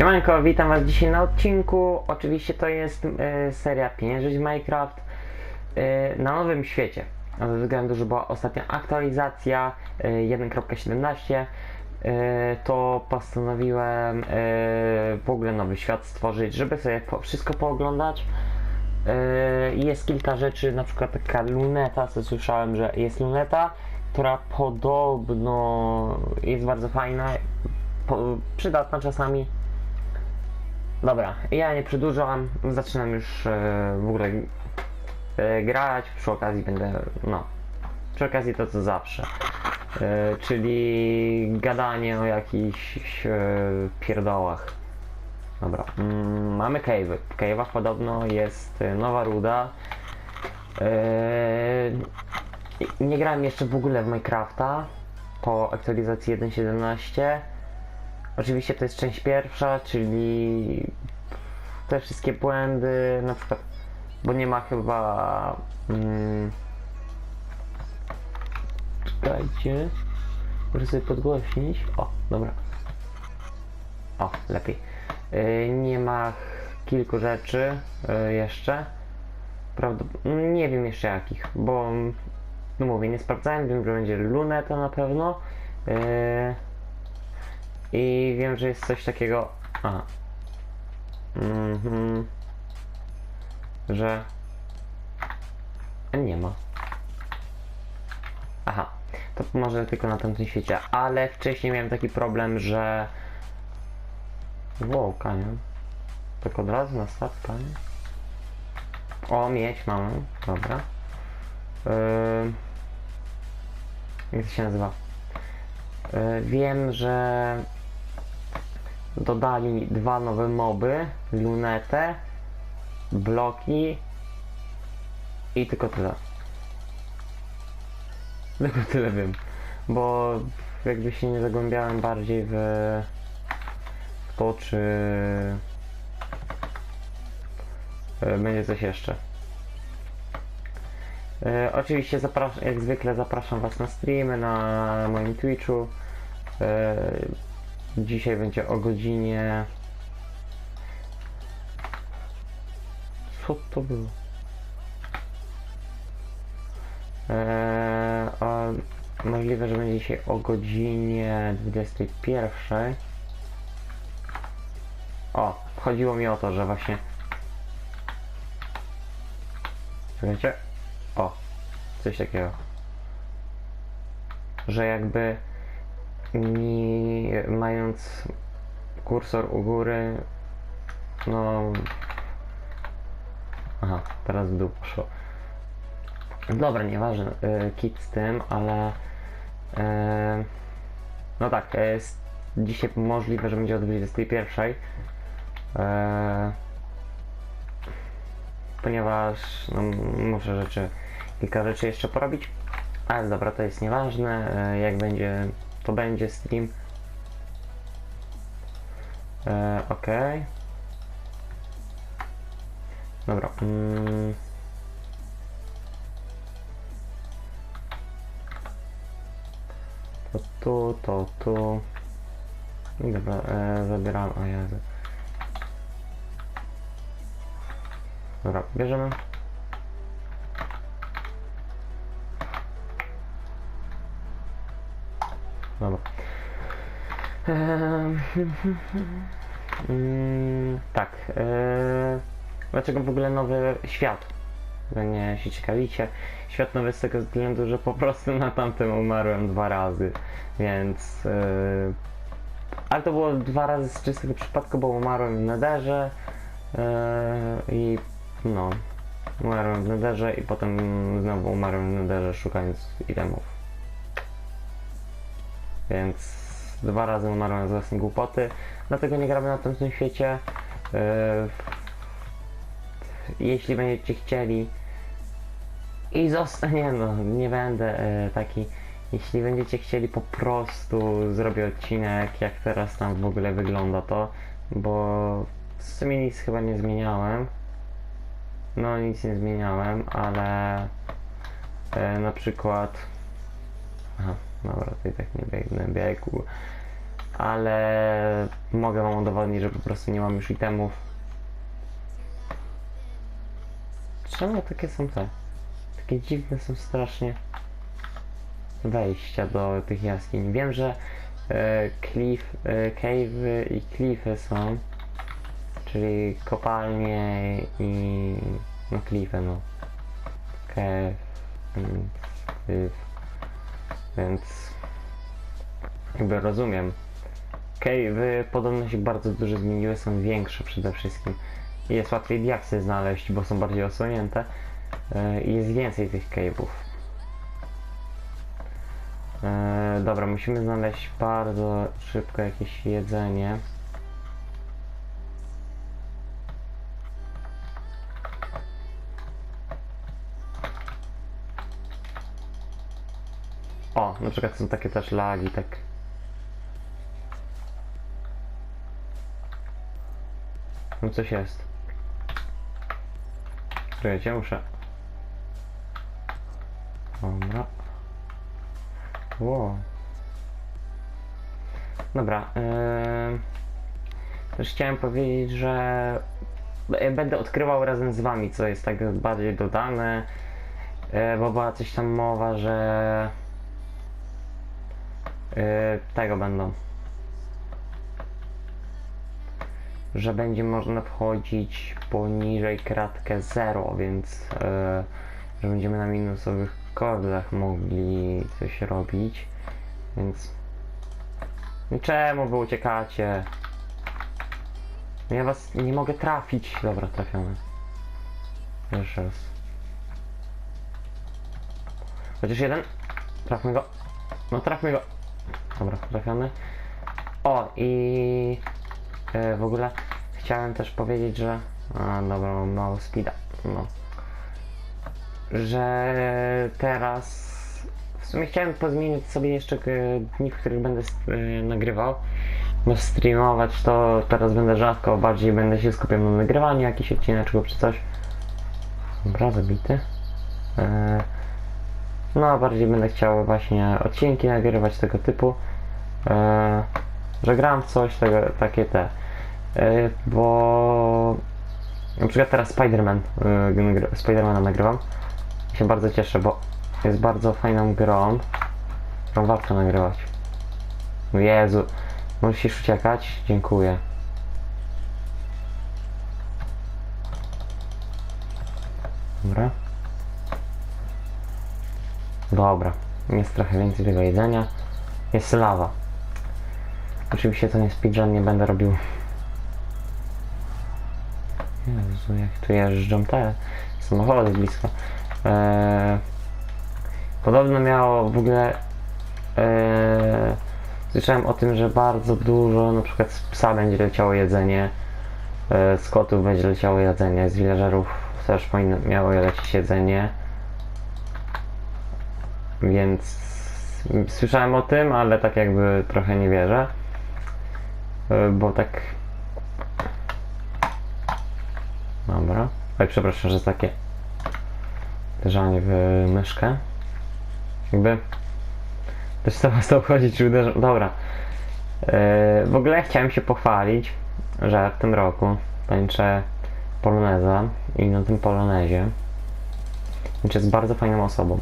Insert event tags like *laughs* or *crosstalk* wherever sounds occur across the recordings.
Siemanko, witam was dzisiaj na odcinku. Oczywiście to jest e, seria Pieniężyć Minecraft e, na nowym świecie. Ze względu, że była ostatnia aktualizacja e, 1.17 e, to postanowiłem e, w ogóle nowy świat stworzyć, żeby sobie po, wszystko pooglądać. E, Jest kilka rzeczy, na przykład taka luneta, co słyszałem, że jest luneta, która podobno jest bardzo fajna, po, przydatna czasami. Dobra, ja nie przedłużam, zaczynam już e, w ogóle e, grać, przy okazji będę, no, przy okazji to co zawsze, e, czyli gadanie o jakichś pierdołach. Dobra, mm, mamy cave'y. W cave'ach podobno jest nowa ruda. Nie grałem jeszcze w ogóle w Minecrafta po aktualizacji 1.17. Oczywiście to jest część pierwsza, czyli te wszystkie błędy, na przykład, bo nie ma chyba. Mm, czekajcie. Muszę sobie podgłośnić. O, dobra. O, lepiej. Y, nie ma kilku rzeczy y, jeszcze. Prawda, nie wiem jeszcze jakich, bo no mówię, nie sprawdzałem, wiem, że będzie luneta na pewno. Y, i wiem, że jest coś takiego. Aha. Mhm. Że. A Nie ma. Aha. To może tylko na tamtym świecie. Ale wcześniej miałem taki problem, że. Wow, kanion. Tak od razu na start kanion. O, mieć mamy. Dobra. Yy... Jak to się nazywa? Yy, wiem, że dodali dwa nowe moby, lunetę, bloki i tylko tyle. Tylko tyle wiem, bo jakby się nie zagłębiałem bardziej w, to, czy e, będzie coś jeszcze. E, oczywiście zapras- jak zwykle zapraszam Was na streamy na moim Twitchu. E, Dzisiaj będzie o godzinie. Co to było? Eee, możliwe, że będzie dzisiaj o godzinie 21. O, chodziło mi o to, że właśnie. Czekajcie. O, coś takiego. Że jakby mi mając kursor u góry, no. Aha, teraz w dół poszło. Dobra, nieważne, y, kit z tym, ale. y, no tak, jest dzisiaj możliwe, że będzie o 21. y, ponieważ no, muszę rzeczy, kilka rzeczy jeszcze porobić. Ale dobra, to jest nieważne. y, jak będzie to będzie stream. E, ok. Dobra. Mm. To tu, to tu. Dobra, e, zabieram, o Jezu. Dobra, bierzemy. *laughs* mm, tak. eee, dlaczego w ogóle nowy świat? Nie się ciekawicie. Świat nowy z tego względu, że po prostu na tamtym umarłem dwa razy, więc. eee, ale to było dwa razy z czystego przypadku, bo umarłem w nederze eee, i no. Umarłem w nederze i potem znowu umarłem w nederze szukając itemów. Więc dwa razy umarłem z własnej głupoty, dlatego nie gramy na tym, świecie. Yy, jeśli będziecie chcieli i zostanie, no nie będę yy, taki. Jeśli będziecie chcieli po prostu zrobię odcinek, jak teraz tam w ogóle wygląda to, bo w sumie nic chyba nie zmieniałem. No nic nie zmieniałem, ale yy, na przykład Aha, dobra, to i tak nie biegnę biegu. ale mogę wam udowodnić, że po prostu nie mam już itemów. Czemu takie są te? Takie dziwne są strasznie wejścia do tych jaskiń. Wiem, że e, cliff, e, cave'y i cliffy są, czyli kopalnie i no cliffy, no. Cave, mm, cliff. Więc jakby rozumiem. Cave'y podobno się bardzo dużo zmieniły, są większe przede wszystkim. Jest łatwiej diaksy znaleźć, bo są bardziej osłonięte. E, I jest więcej tych cave'ów. E, dobra, musimy znaleźć bardzo szybko jakieś jedzenie. Na przykład są takie też lagi, tak. No coś jest. Czekajcie, muszę. Dobra. Wow. Dobra. Yy... Też chciałem powiedzieć, że b- będę odkrywał razem z wami, co jest tak bardziej dodane. Yy, bo była coś tam mowa, że tego będą. Że będzie można wchodzić poniżej kratkę 0, więc yy, że będziemy na minusowych kordach mogli coś robić. Więc. Czemu wy uciekacie? Ja was nie mogę trafić. Dobra, trafiony. Jeszcze raz. Chociaż jeden. Trafmy go. No trafmy go. Dobra, trafiony. O i e, w ogóle chciałem też powiedzieć, że. A dobra, mam mało speeda. No. Że teraz. W sumie chciałem pozmienić sobie jeszcze dni, w których będę e, nagrywał. Bo streamować to teraz będę rzadko, bardziej będę się skupiał na nagrywaniu jakiś odcineczków czy coś. Dobra, zabity. E, no, a bardziej będę chciał właśnie odcinki nagrywać tego typu. E, że gram w coś, tego, takie te. E, bo na przykład teraz Spider-Man, e, Spidermana nagrywam. Się bardzo cieszę, bo jest bardzo fajną grą, którą warto nagrywać. Jezu, musisz uciekać? Dziękuję. Dobra. Dobra, jest trochę więcej tego jedzenia. Jest lawa. Oczywiście to nie speedrun, nie będę robił. Jezu, jak tu jeżdżą te samochody blisko. Eee, podobno miało w ogóle. Eee, słyszałem o tym, że bardzo dużo, na przykład z psa będzie leciało jedzenie, e, z kotów będzie leciało jedzenie, z villagerów też powinno, miało lecieć jedzenie. Więc słyszałem o tym, ale tak jakby trochę nie wierzę. E, Bo tak. Dobra. Oj, przepraszam, że takie uderzanie w myszkę. Jakby. Też co was to obchodzi, czy uderzam. Dobra. E, w ogóle chciałem się pochwalić, że w tym roku tańczę poloneza i na tym polonezie Znaczy jest bardzo fajną osobą.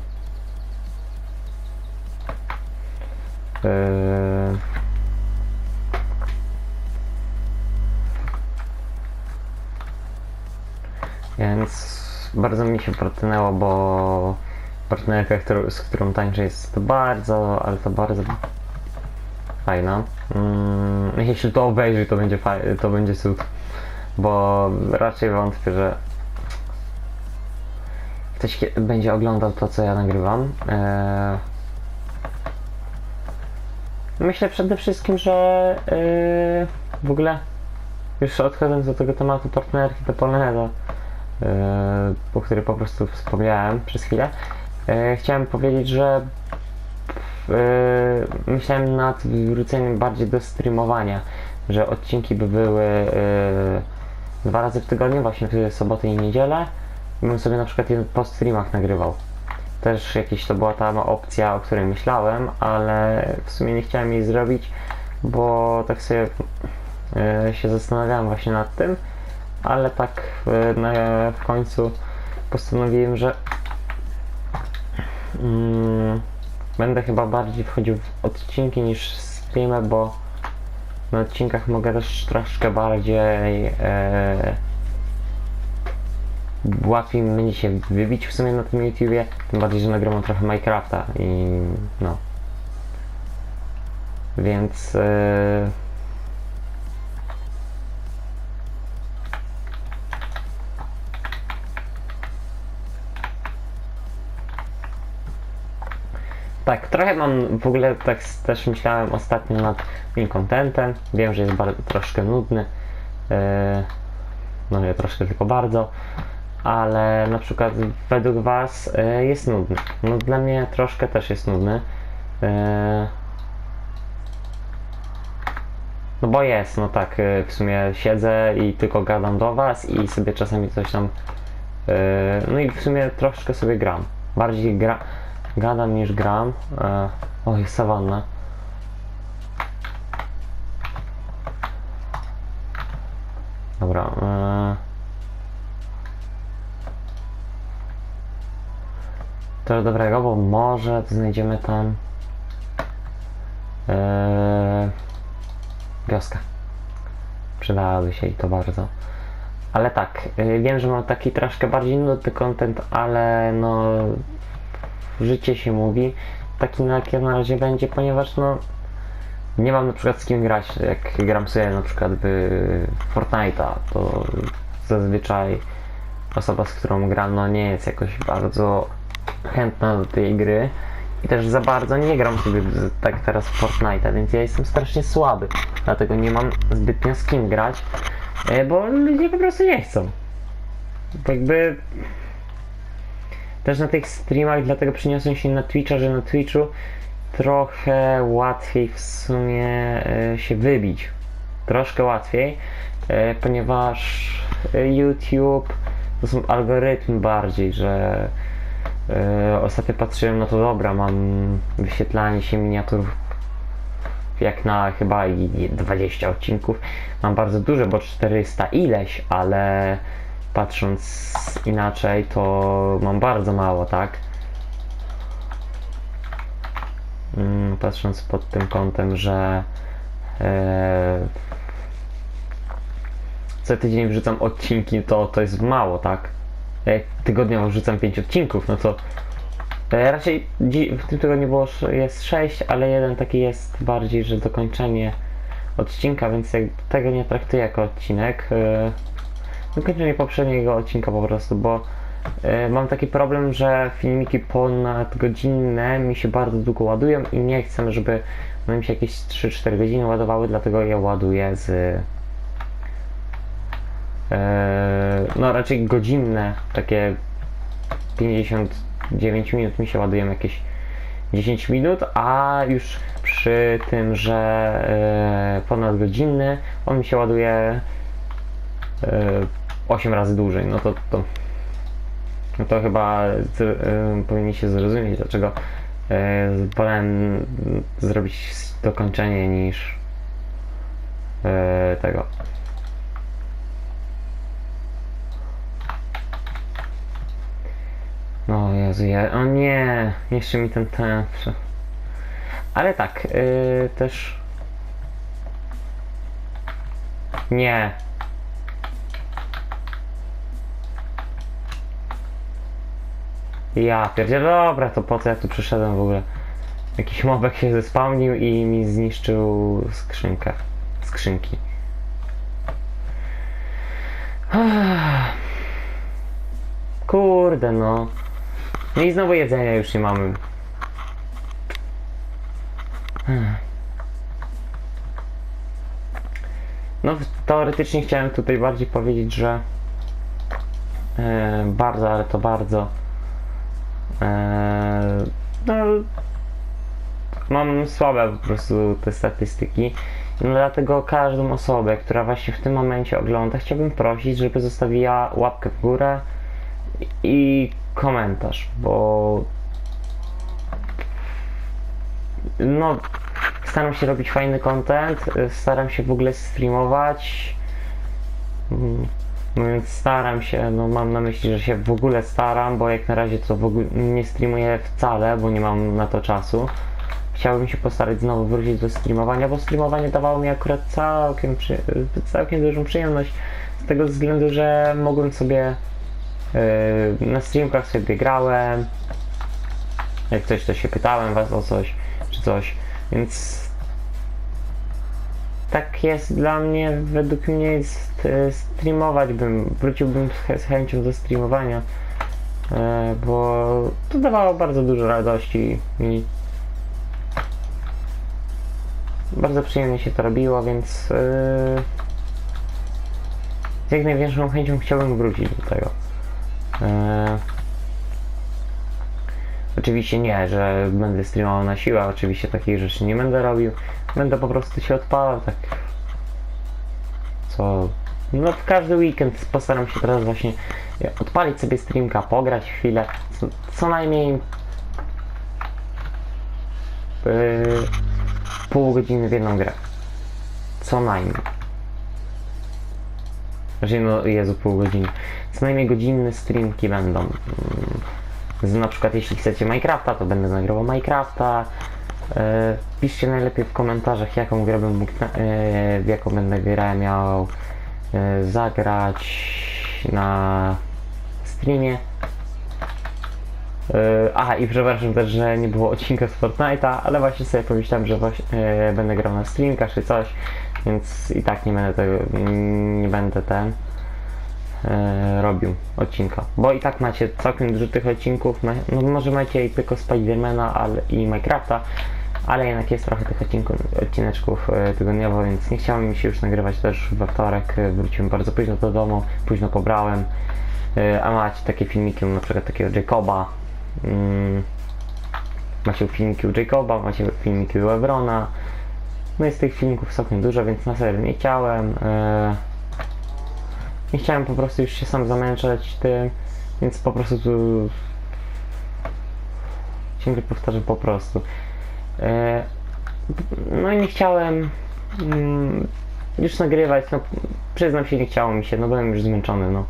Więc bardzo mi się protynęło, bo partnerka, z którą tańczę jest bardzo, ale to bardzo fajna. Mm, jeśli to obejrzy, to będzie to będzie cud. Bo raczej wątpię, że ktoś będzie oglądał to, co ja nagrywam. Myślę przede wszystkim, że yy, w ogóle już odchodząc do tego tematu partnerki do Poloneza, yy, o której po prostu wspomniałem przez chwilę, yy, chciałem powiedzieć, że yy, myślałem nad wróceniem bardziej do streamowania, że odcinki by były yy, dwa razy w tygodniu, właśnie w sobotę i niedzielę, bym sobie na przykład po streamach nagrywał też jakieś to była ta opcja, o której myślałem, ale w sumie nie chciałem jej zrobić, bo tak sobie e, się zastanawiałem właśnie nad tym, ale tak e, na, w końcu postanowiłem, że mm, będę chyba bardziej wchodził w odcinki niż streamy, bo na odcinkach mogę też troszkę bardziej e, łatwiej będzie się wybić w sumie na tym YouTubie, tym bardziej, że nagrywam trochę Minecrafta i no. Więc e, Tak, trochę mam w ogóle tak też myślałem ostatnio nad tym contentem. Wiem, że jest bardzo, troszkę nudny. e, no nie troszkę, tylko bardzo. Ale na przykład według Was e, jest nudny. No dla mnie troszkę też jest nudny. E, no bo jest, no tak, e, w sumie siedzę i tylko gadam do Was i sobie czasami coś tam. No i w sumie troszkę sobie gram. Bardziej gra, gadam niż gram. O, jest sawanna. Dobra. E, to dobrego, bo może znajdziemy tam e, wioskę. Przydałaby się i to bardzo. Ale tak, y, wiem, że mam taki troszkę bardziej nudny content, ale no życie się mówi. Taki na, jak na razie będzie, ponieważ no nie mam na przykład z kim grać. Jak gram sobie na przykład w Fortnite'a, to zazwyczaj osoba, z którą gram, no nie jest jakoś bardzo chętna do tej gry. I też za bardzo nie gram sobie tak teraz w Fortnite'a, więc ja jestem strasznie słaby. Dlatego nie mam zbytnio z kim grać, e, bo ludzie po prostu nie chcą. Jakby też na tych streamach, dlatego przeniosłem się na Twitcha, że na Twitchu trochę łatwiej w sumie e, się wybić. Troszkę łatwiej, e, ponieważ YouTube to są algorytmy bardziej, że e, ostatnio patrzyłem, no to dobra, mam wyświetlanie się miniatur jak na chyba i 20 odcinków. Mam bardzo dużo, bo 400 ileś, ale patrząc inaczej, to mam bardzo mało, tak? Mm, Patrząc pod tym kątem, że e, co tydzień wrzucam odcinki, to to jest mało, tak? Jak tygodniowo wrzucam 5 odcinków, no to e, raczej w tym tygodniu było, jest 6, ale jeden taki jest bardziej, że dokończenie odcinka, więc jak tego nie traktuję jako odcinek. E, Wykończenie poprzedniego odcinka po prostu, bo e, mam taki problem, że filmiki ponadgodzinne mi się bardzo długo ładują i nie chcę, żeby one mi się jakieś 3-4 godziny ładowały, dlatego je ładuję z no raczej godzinne, takie 59 minut mi się ładują jakieś 10 minut, a już przy tym, że e, ponadgodzinny on mi się ładuje e, 8 razy dłużej, no to, to, no to chyba powinniście zrozumieć, dlaczego wolałem zrobić dokończenie niż tego. No Jezu, ja, o nie, jeszcze mi ten prze- Ale tak, e, też. Nie, Ja pierdzielę, dobra, to po co ja tu przyszedłem w ogóle? Jakiś mobek się zespałnił i mi zniszczył skrzynkę. Skrzynki. Kurde no. No i znowu jedzenia już nie mamy. No teoretycznie chciałem tutaj bardziej powiedzieć, że e, bardzo, ale to bardzo Eee, no, mam słabe po prostu te statystyki. No dlatego każdą osobę, która właśnie w tym momencie ogląda, chciałbym prosić, żeby zostawiła łapkę w górę i komentarz, bo no staram się robić fajny content, staram się w ogóle streamować. Mm, No więc staram się, no mam na myśli, że się w ogóle staram, bo jak na razie to w ogóle nie streamuję wcale, bo nie mam na to czasu. Chciałbym się postarać znowu wrócić do streamowania, bo streamowanie dawało mi akurat całkiem, całkiem dużą przyjemność. Z tego względu, że mogłem sobie na streamkach sobie grałem. Jak coś, to się pytałem was o coś, czy coś. Więc tak jest dla mnie, według mnie jest e, streamować bym, wróciłbym z chęcią do streamowania, e, bo to dawało bardzo dużo radości i bardzo przyjemnie się to robiło, więc e, z jak największą chęcią chciałbym wrócić do tego. E, Oczywiście nie, że będę streamował na siłę, oczywiście takich rzeczy nie będę robił. Będę po prostu się odpalał, tak. Co. No w każdy weekend postaram się teraz właśnie odpalić sobie streamka, pograć chwilę. Co, co najmniej. Yy, pół godziny w jedną grę. Co najmniej. Znaczy no Jezu, pół godziny. Co najmniej godzinne streamki będą. Mm, z, na przykład jeśli chcecie Minecrafta, to będę nagrywał Minecrafta. E, piszcie najlepiej w komentarzach, jaką grę bym mógł, e, jaką będę grę miał e, zagrać na streamie. E, aha, i przepraszam też, że nie było odcinka z Fortnite'a, ale właśnie sobie pomyślałem, że właśnie, e, będę grał na streamkach czy coś, więc i tak nie będę tego, nie będę ten e, robił odcinka. Bo i tak macie całkiem dużo tych odcinków. No może macie i tylko Spidermana ale, i Minecrafta, ale jednak jest trochę tych odcinków, odcineczków e, tygodniowo, więc nie chciałem mi się już nagrywać też we wtorek. E, wróciłem bardzo późno do domu, późno pobrałem. E, a macie takie filmiki, na przykład takiego Jacoba. Mm, macie filmiki u Jacoba, macie filmiki u Ebrona. No jest tych filmików całkiem dużo, więc na serio nie chciałem. E, nie chciałem po prostu już się sam zamęczać tym, więc po prostu tu ciągle powtarzam po prostu. E, no i nie chciałem mm, już nagrywać, no przyznam się, nie chciało mi się, no byłem już zmęczony, no.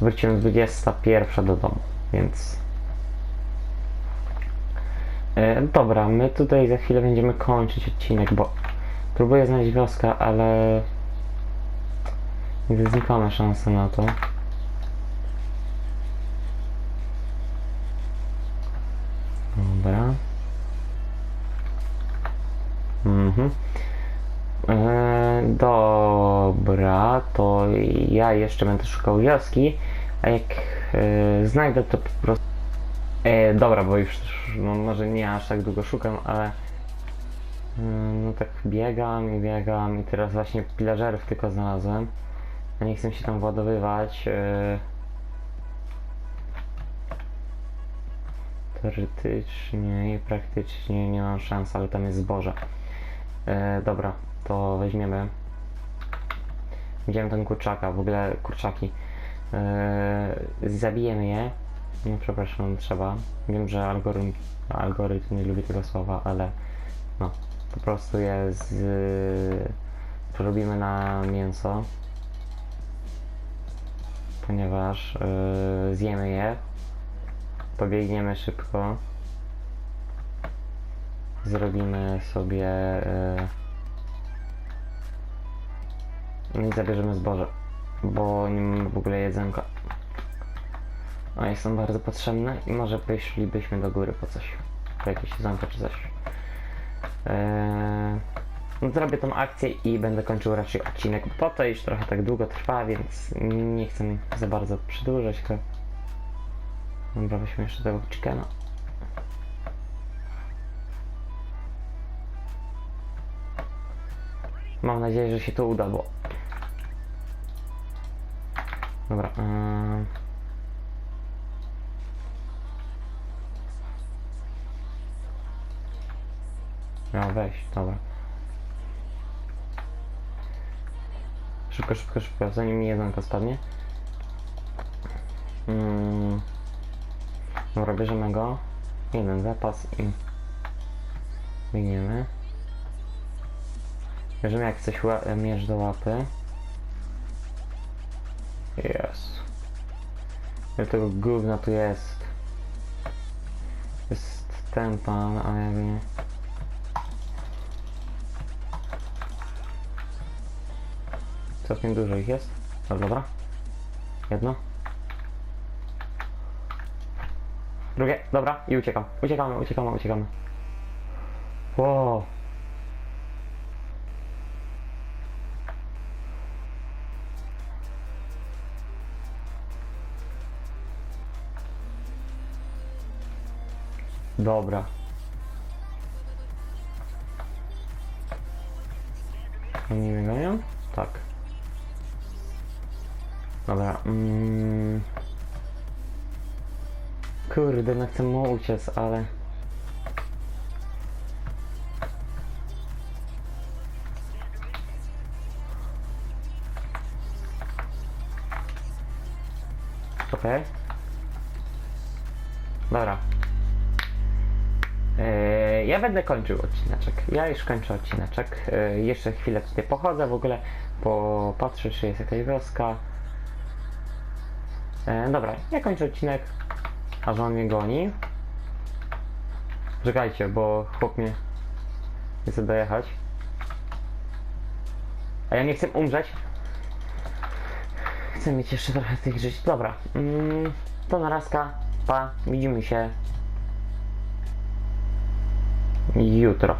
Wróciłem 21 do domu, więc... E, dobra, my tutaj za chwilę będziemy kończyć odcinek, bo próbuję znaleźć wioskę, ale Widzę znikome szanse na to. Dobra. Mhm. Eee, dobra, to ja jeszcze będę szukał wioski, a jak e, znajdę to po prostu... E, dobra, bo już no, może nie aż tak długo szukam, ale e, no tak biegam i biegam i teraz właśnie pillagerów tylko znalazłem. Ja nie chcę się tam władowywać. e, Teoretycznie i praktycznie nie mam szans, ale tam jest zboże. E, dobra, to weźmiemy. Widziałem ten kurczaka, w ogóle kurczaki. E, zabijemy je. No przepraszam, trzeba. Wiem, że algorytm, algorytm nie lubi tego słowa, ale no, po prostu je z, przerobimy na mięso ponieważ yy, zjemy je, pobiegniemy szybko, zrobimy sobie yy, i zabierzemy zboże, bo nie mamy w ogóle jedzonka. One są bardzo potrzebne i może poszlibyśmy do góry po coś, po jakieś jedzonko czy coś. Yy, no, zrobię tą akcję i będę kończył raczej odcinek, bo to już trochę tak długo trwa, więc nie chcę za bardzo przedłużać. Dobra, weźmy jeszcze tego chickena. Mam nadzieję, że się to uda, bo... Dobra, yy... No weź, dobra. Szybko, szybko, szybko, zanim mi jedynka spadnie. Mm. Dobra, bierzemy go. Jeden zapas i biegniemy. Bierzemy jak coś mierz do łapy. Jest. Ile tego gówna tu jest? Jest ten pan, a ja wiem. Całkiem dużo ich jest. No dobra. Jedno. Drugie, dobra, i uciekam. Uciekamy, uciekamy, uciekamy. Wow. Dobra. Oni mnie gonią? Tak. Dobra. Mm. Kurde, no chcę mu uciec, ale... Okej. Dobra. Eee, ja będę kończył odcineczek. Ja już kończę odcineczek. Eee, jeszcze chwilę tutaj pochodzę w ogóle, popatrzę czy jest jakaś wioska. Eee, dobra, ja kończę odcinek, aż on mnie goni. Czekajcie, bo chłop mnie nie chce dojechać. A ja nie chcę umrzeć. Chcę mieć jeszcze trochę tych żyć. Dobra, mm, to narazka. Pa, widzimy się jutro.